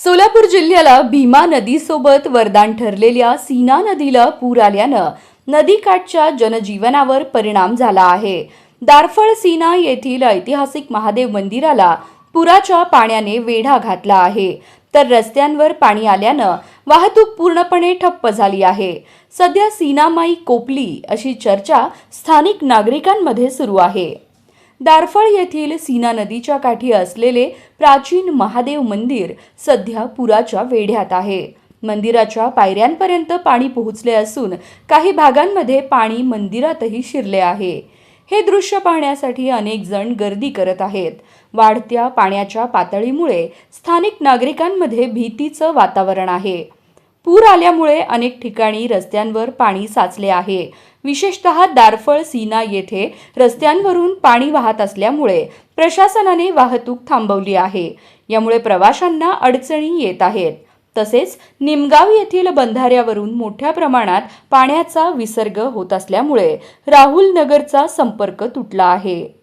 सोलापूर जिल्ह्याला भीमा नदीसोबत वरदान ठरलेल्या सीना नदीला पूर आल्यानं नदीकाठच्या जनजीवनावर परिणाम झाला आहे. दारफळ सीना येथील ऐतिहासिक महादेव मंदिराला पुराच्या पाण्याने वेढा घातला आहे. तर रस्त्यांवर पाणी आल्यानं वाहतूक पूर्णपणे ठप्प झाली आहे. सध्या सीनामाई कोपली अशी चर्चा स्थानिक नागरिकांमध्ये सुरू आहे. दारफळ येथील सीना नदीच्या काठी असलेले प्राचीन महादेव मंदिर सध्या पुराच्या वेढ्यात आहे. मंदिराच्या पायऱ्यांपर्यंत पाणी पोहोचले असून काही भागांमध्ये पाणी मंदिरातही शिरले आहे. हे दृश्य पाहण्यासाठी अनेक जण गर्दी करत आहेत. वाढत्या पाण्याच्या पातळीमुळे स्थानिक नागरिकांमध्ये भीतीचं वातावरण आहे. पूर आल्यामुळे अनेक ठिकाणी रस्त्यांवर पाणी साचले आहे. विशेषतः दारफळ सीना येथे रस्त्यांवरून पाणी वाहत असल्यामुळे प्रशासनाने वाहतूक थांबवली आहे. यामुळे प्रवाशांना अडचणी येत आहेत. तसेच निमगाव येथील बंधाऱ्यावरून मोठ्या प्रमाणात पाण्याचा विसर्ग होत असल्यामुळे राहुल नगरचा संपर्क तुटला आहे.